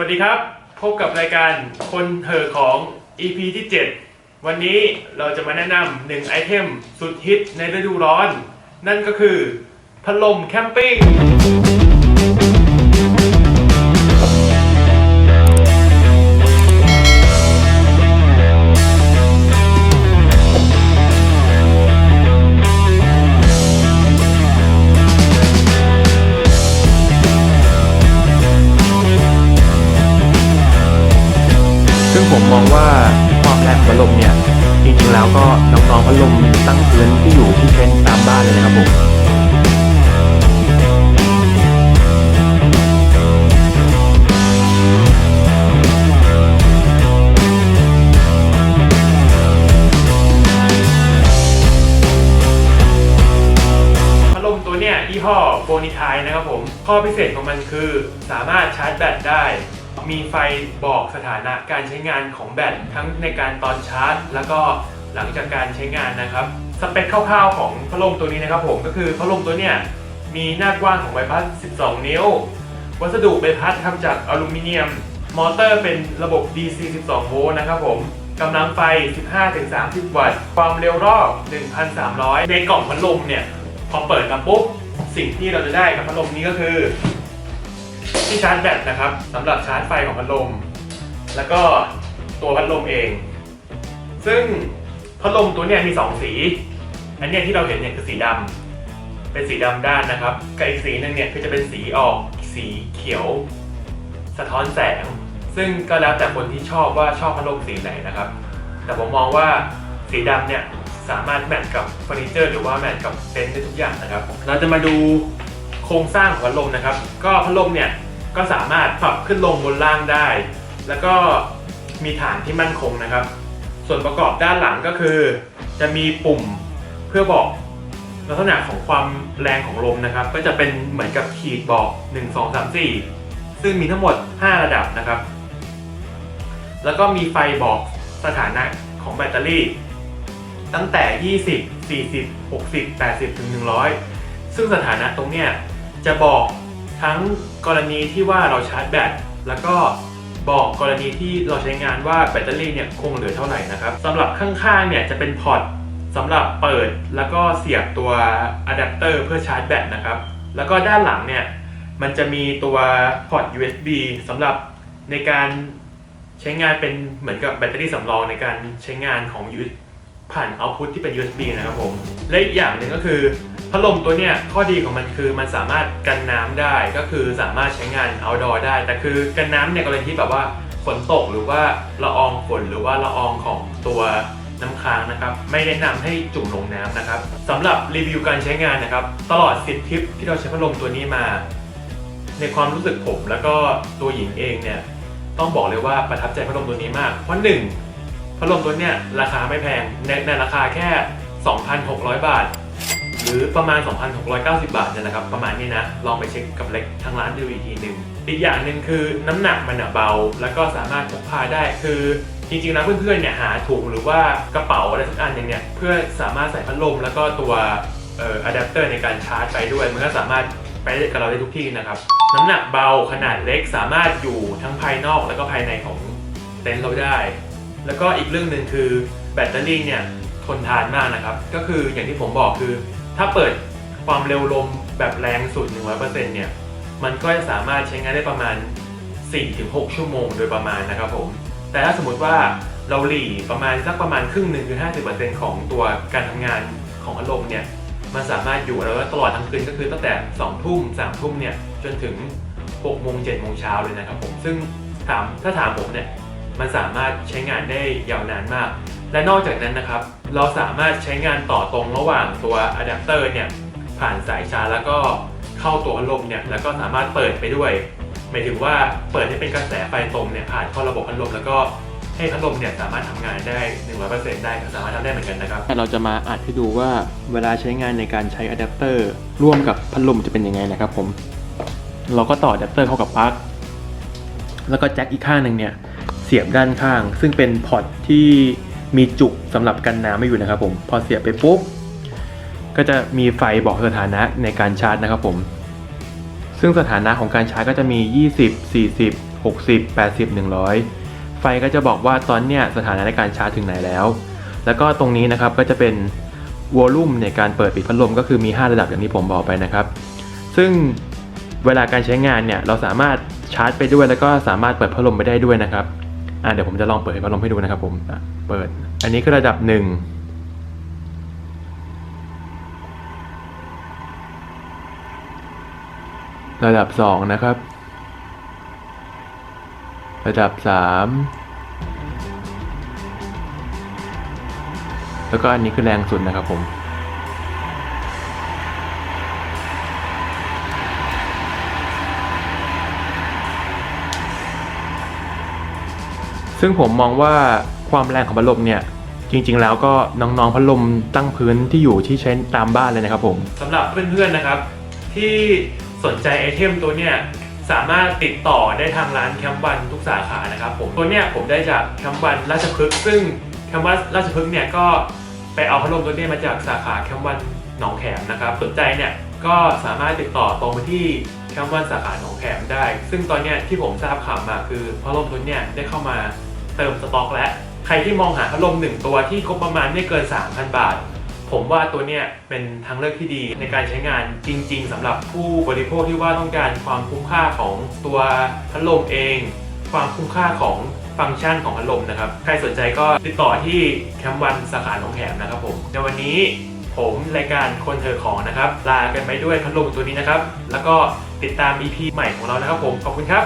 วัสดีครับ พบกับรายการคนเถอของ EP ที่ 7 วันนี้เราจะมาแนะนำหนึ่งไอเทมสุดฮิตในฤดูร้อน นั่นก็คือพัดลมแคมปิ้ง ลมเนี่ยจริงๆแล้วก็น้องๆพัดลมตั้งพื้นที่อยู่ที่เทรนด์ตามบ้านเลยนะครับผมพัดลมตัวเนี้ยยี่ห้อโบนิทายนะครับผม ข้อพิเศษของมันคือสามารถชาร์จแบตได้ มีไฟบอกสถานะการใช้งานของแบตทั้งในการตอนชาร์จ แล้วก็หลังจากการใช้งานนะครับสเปคคร่าวๆของพัดลมตัวนี้นะครับผมก็คือพัดลมตัวเนี้ยมีหน้ากว้างของใบพัด 12 นิ้ว วัสดุใบพัดทำจากอลูมิเนียม มอเตอร์เป็นระบบ DC 12 โวลต์นะครับผมกำลังไฟ 15-30 วัตต์ ความเร็วรอบ 1,300 ในกล่องพัดลมเนี่ย พอเปิดมาปุ๊บ สิ่งที่เราจะได้กับพัดลมนี้ก็คือ ที่ชาร์จแบตนะครับสำหรับชาร์จไฟของพัดลม แล้วก็ตัวพัดลมเอง ซึ่งพัดลมตัวเนี้ยมี 2 สี อันเนี้ยที่เราเห็นเนี่ยคือสีดำเป็นสีดำด้านนะครับกับอีกสีหนึงเนี่ยคือจะเป็นสีออกสีเขียว สะท้อนแสง ซึ่งก็แล้วแต่คนที่ชอบว่าชอบพัดลมสีไหนนะครับ แต่ผมมองว่าสีดำเนี่ยสามารถแมทกับเฟอร์นิเจอร์หรือว่าแมทกับเต็นท์ได้ทุกอย่างนะครับ เราจะมาดูโครงสร้างของพัดลมนะครับ ก็พัดลมเนี่ย ก็สามารถปรับขึ้นลงบนล่างได้ แล้วก็มีฐานที่มั่นคงนะครับ ส่วนประกอบด้านหลังก็คือ จะมีปุ่มเพื่อบอกลักษณะของความแรงของลมนะครับ ก็จะเป็นเหมือนกับขีดบอก 1 2 3 4 ซึ่งมีทั้งหมด 5 ระดับนะครับ แล้วก็มีไฟบอกสถานะของแบตเตอรี่ ตั้งแต่ 20 40 60 80 ถึง 100 ซึ่งสถานะตรงเนี้ยจะบอก ทั้งกรณีที่ว่าเราชาร์จแบตแล้วก็บอกกรณีที่เราใช้งานว่าแบตเตอรี่เนี่ยคงเหลือเท่าไหร่นะครับสำหรับข้างๆเนี่ยจะเป็นพอร์ตสำหรับเปิดแล้วก็เสียบตัวอะแดปเตอร์เพื่อชาร์จแบตนะครับแล้วก็ด้านหลังเนี่ยมันจะมีตัวพอร์ต USB สำหรับในการใช้งานเป็นเหมือนกับแบตเตอรี่สำรองในการใช้งานของ USB ผ่านเอาพุทที่เป็น USB นะครับผม และอีกอย่างหนึ่งก็คือ พัดลมตัวเนี้ยข้อดีของมันคือมันสามารถกันน้ำได้ก็คือสามารถใช้งาน outdoor ได้ แต่คือกันน้ำในกรณีที่แบบว่าฝนตกหรือว่าละอองฝนหรือว่าละอองของตัวน้ำค้างนะครับ ไม่แนะนำให้จุ่มลงน้ำนะครับสำหรับรีวิวการใช้งานนะครับ ตลอด10ทริปที่เราใช้พัดลมตัวนี้มา ในความรู้สึกผมแล้วก็ตัวหญิงเองเนี่ยต้องบอกเลยว่าประทับใจพัดลมตัวนี้มาก เพราะหนึ่งพัดลมตัวเนี้ยราคาไม่แพงในในราคาแค่ 2,600 บาท หรือประมาณ 2,690 บาทเนี่ยนะครับ ประมาณนี้นะ ลองไปเช็คกับเล็กทางร้านดูอีกทีหนึ่งอีกอย่างหนึ่งคือน้ำหนักมันเบา แล้วก็สามารถพกพาได้คือจริงๆแล้วเพื่อนๆเนี่ยหาถุงหรือว่ากระเป๋าอะไรสักอันหนึงเนี่ยเพื่อสามารถใส่พัดลมแล้วก็ตัวเอ่ออะแดปเตอร์ในการชาร์จไปด้วย มันก็สามารถไปกับเราได้ทุกที่นะครับ น้ำหนักเบาขนาดเล็กสามารถอยู่ทั้งภายนอกแล้วก็ภายในของเต็นท์เราได้ แล้วก็อีกเรื่องหนึ่งคือแบตเตอรี่เนี่ยทนทานมากนะครับ ก็คืออย่างที่ผมบอกคือ ถ้าเปิดความเร็วลมแบบแรงสุด 100%เนี่ย มันก็จะสามารถใช้งานได้ประมาณ 4-6 ชั่วโมงโดยประมาณนะครับผม แต่ถ้าสมมติว่าเราหลีประมาณสักประมาณครึ่งหนึ่งคือ 50%ของตัวการทำงานของอารมณ์เนี่ย มันสามารถอยู่แล้วตลอดทั้งคืนก็คือตั้งแต่ 2 ทุ่ม 3 ทุ่มเนี่ย จนถึง 6 โมง 7 โมงเช้าเลยนะครับผม ซึ่งถามถ้าถามผมเนี่ย มันสามารถใช้งานได้ยาวนานมาก และนอกจากนั้นนะครับ เราสามารถใช้งานต่อตรงระหว่างตัวอะแดปเตอร์เนี่ยผ่านสายชาร์จแล้วก็เข้าตัวพัดลมเนี่ยแล้วก็สามารถเปิดไปด้วยหมายถึงว่าเปิดให้เป็นกระแสไฟตรงเนี่ยผ่านเข้าระบบพัดลมแล้วก็ให้พัดลมเนี่ยสามารถทำงานได้ 100%ได้ก็สามารถทำได้เหมือนกันนะครับ เราจะมาอัดให้ดูว่าเวลาใช้งานในการใช้อะแดปเตอร์ร่วมกับพัดลมจะเป็นยังไงนะครับผม เราก็ต่ออะแดปเตอร์เข้ากับปลั๊กแล้วก็แจ็คอีกข้างหนึ่งเนี่ยเสียบด้านข้าง ซึ่งเป็นพอร์ตที่ มีจุกสำหรับกันน้ำไม่อยู่นะครับผม พอเสียบไปปุ๊บ ก็จะมีไฟบอกสถานะในการชาร์จนะครับผม ซึ่งสถานะของการชาร์จก็จะมี 20 40 60 80 100 ไฟก็จะบอกว่าตอนเนี้ยสถานะในการชาร์จถึงไหนแล้ว แล้วก็ตรงนี้นะครับก็จะเป็นวอลลุ่มในการเปิดปิดพัดลมก็คือมี 5 ระดับอย่างที่ผมบอกไปนะครับ ซึ่งเวลาการใช้งานเนี่ยเราสามารถชาร์จไปด้วยแล้วก็สามารถเปิดพัดลมไปได้ด้วยนะครับ อ่าเดี๋ยวผมจะลองเปิดพัดลมให้ดูนะครับผมเปิด อันนี้คือระดับหนึ่งระดับสองนะครับ ระดับสามแล้วก็อันนี้คือแรงสุดนะครับผม ซึ่งผมมองว่าความแรงของพัดลมเนี่ยจริงๆ แล้วก็น้องๆพัดลมตั้งพื้นที่อยู่ที่ใช้ตามบ้านเลยนะครับผมสำหรับเพื่อนๆนะครับ ที่สนใจไอเทมตัวเนี้ยสามารถติดต่อได้ทางร้านแคมป์วันทุกสาขานะครับผมตัวเนี้ยผมได้จากแคมป์วันราชพฤกษ์ซึ่งแคมป์วันราชพฤกษ์เนี่ยก็ไปเอาพัดลมตัวเนี้ยมาจากสาขาแคมป์วันหนองแขมนะครับสนใจเนี่ยก็สามารถติดต่อตรงไปที่ แคมป์วันสาขาหนองแขมได้ ซึ่งตอนเนี้ยที่ผมทราบข่าวมาคือพัดลมตัวเนี้ยได้เข้ามาเติมสต็อกแล้ว ใครที่มองหาพัดลมหนึ่งตัวที่งบประมาณไม่เกิน 3,000 บาท ผมว่าตัวเนี้ยเป็นทางเลือกที่ดีในการใช้งานจริง ๆสำหรับผู้บริโภคที่ว่าต้องการความคุ้มค่าของตัวพัดลมเอง ความคุ้มค่าของฟังก์ชันของพัดลมนะครับ ใครสนใจก็ติดต่อที่แคมป์วันสาขาหนองแขมนะครับผมในวันนี้ ผมรายการคนเธอของนะครับ ลากันไปด้วยพัดลมตัวนี้นะครับ แล้วก็ติดตาม EP ใหม่ของเรานะครับผม ขอบคุณครับ